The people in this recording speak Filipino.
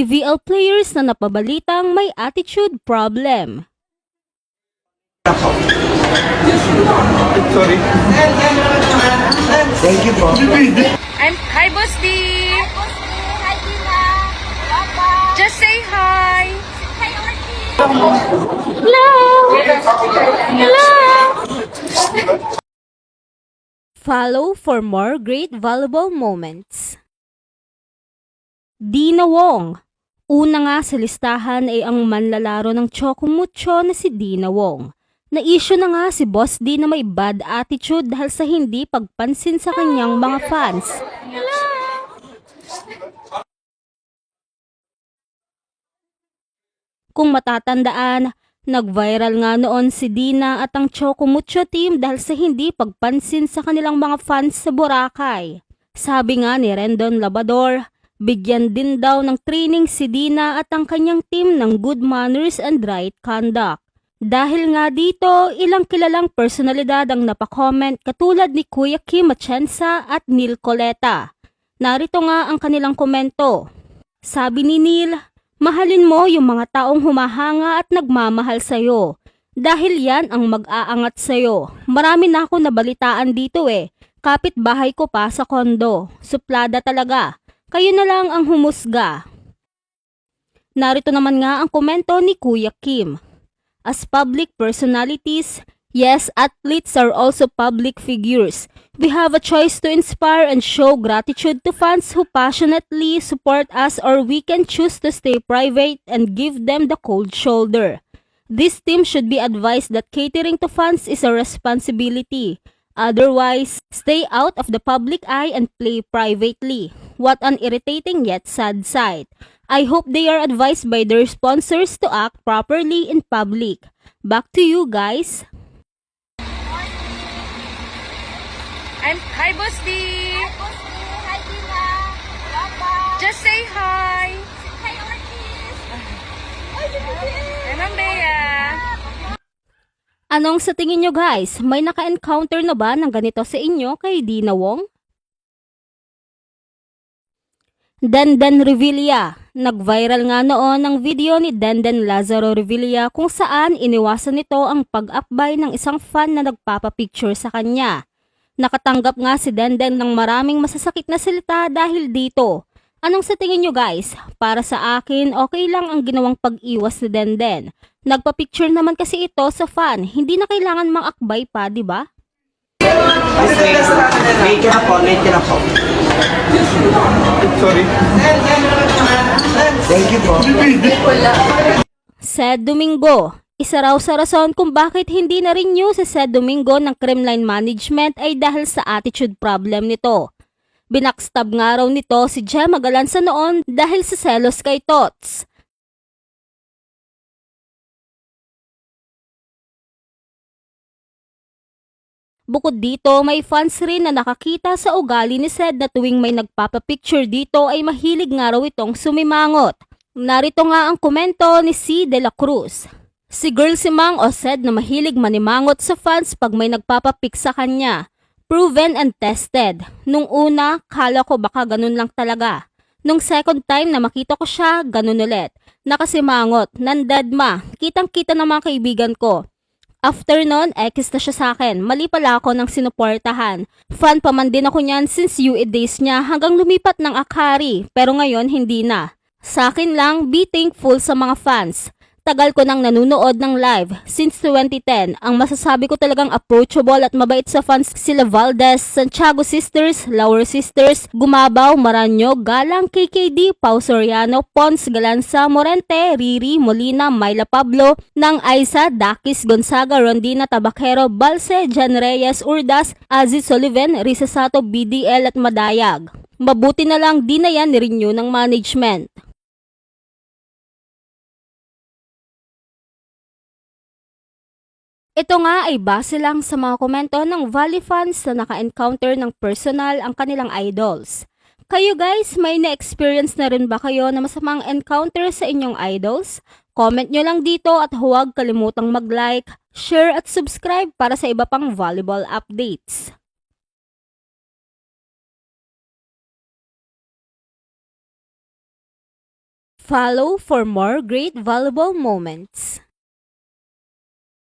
PVL players na napabalitang may attitude problem. Sorry. Thank you po. I'm hi Boss D. Just say hi. Follow for more great valuable moments. Dina Wong. Una nga sa listahan ay ang manlalaro ng Chocomucho na si Dina Wong. Na-issue na nga si Boss D na may bad attitude dahil sa hindi pagpansin sa kanyang mga fans. Kung matatandaan, nag-viral nga noon si Dina at ang Chocomucho team dahil sa hindi pagpansin sa kanilang mga fans sa Boracay. Sabi nga ni Rendon Labador, bigyan din daw ng training si Dina at ang kanyang team ng good manners and right conduct. Dahil nga dito, ilang kilalang personalidad ang napakomment katulad ni Kuya Kim Atienza at Neil Coleta. Narito nga ang kanilang komento. Sabi ni Neil, mahalin mo yung mga taong humahanga at nagmamahal sa'yo. Dahil yan ang mag-aangat sa'yo. Marami na ako nabalitaan dito eh. Kapit bahay ko pa sa kondo. Suplada talaga. Kayo na lang ang humusga. Narito naman nga ang komento ni Kuya Kim. As public personalities, yes, athletes are also public figures. We have a choice to inspire and show gratitude to fans who passionately support us or we can choose to stay private and give them the cold shoulder. This team should be advised that catering to fans is a responsibility. Otherwise, stay out of the public eye and play privately. What an irritating yet sad sight. I hope they are advised by their sponsors to act properly in public. Back to you guys. I'm hi Boss D. Just say hi. Hi Ma'am Bea. Anong sa tingin nyo guys? May naka-encounter na ba ng ganito sa inyo kay Dina Wong? Dandan Revilla. Nag-viral nga noon ang video ni Dandan Lazaro Revilla kung saan iniwasan nito ang pag-akbay ng isang fan na nagpapapicture sa kanya. Nakatanggap nga si Dandan ng maraming masasakit na salita dahil dito. Anong sa tingin nyo guys? Para sa akin, okay lang ang ginawang pag-iwas ni Dandan. Nagpa-picture naman kasi ito sa fan. Hindi na kailangan mang-akbay pa, di ba? Wait ka na po, wait ka. Sorry. Thank you po. Sed Domingo. Isa raw sa rason kung bakit hindi na rin news si Sed Domingo ng Creamline Management ay dahil sa attitude problem nito. Binackstab nga raw nito si Gemma Galanza noon dahil sa selos kay Tots. Bukod dito, may fans rin na nakakita sa ugali ni Sed na tuwing may nagpapapicture dito ay mahilig nga raw itong sumimangot. Narito nga ang komento ni C. De La Cruz. Si Girl Simang o Sed na mahilig manimangot sa fans pag may nagpapapic sa kanya. Proven and tested. Nung una, kala ko baka ganun lang talaga. Nung second time na makita ko siya, ganun ulit. Nakasimangot, nandadma, kitang-kita ng mga kaibigan ko. After nun, X na siya sa akin. Mali pala ako ng sinuportahan. Fan pa man din ako niyan since UE days niya hanggang lumipat ng Akari. Pero ngayon, hindi na. Sa akin lang, be thankful sa mga fans. Tagal ko nang nanunood ng live since 2010. Ang masasabi ko talagang approachable at mabait sa fans sila Valdez, Santiago Sisters, Laura Sisters, Gumabaw, Maranyog, Galang, KKD, Pau Soriano, Pons, Galanza, Morente, Riri, Molina, Myla Pablo, Nang Aisa, Dakis, Gonzaga, Rondina, Tabakero, Balse, Jan Reyes, Urdas, Aziz Sullivan, Risa Sato, BDL at Madayag. Mabuti na lang di na yan ni-renew ng management. Ito nga ay base lang sa mga komento ng Valley fans na naka-encounter ng personal ang kanilang idols. Kayo guys, may na-experience na rin ba kayo na masamang encounter sa inyong idols? Comment nyo lang dito at huwag kalimutang mag-like, share at subscribe para sa iba pang volleyball updates. Follow for more great valuable moments.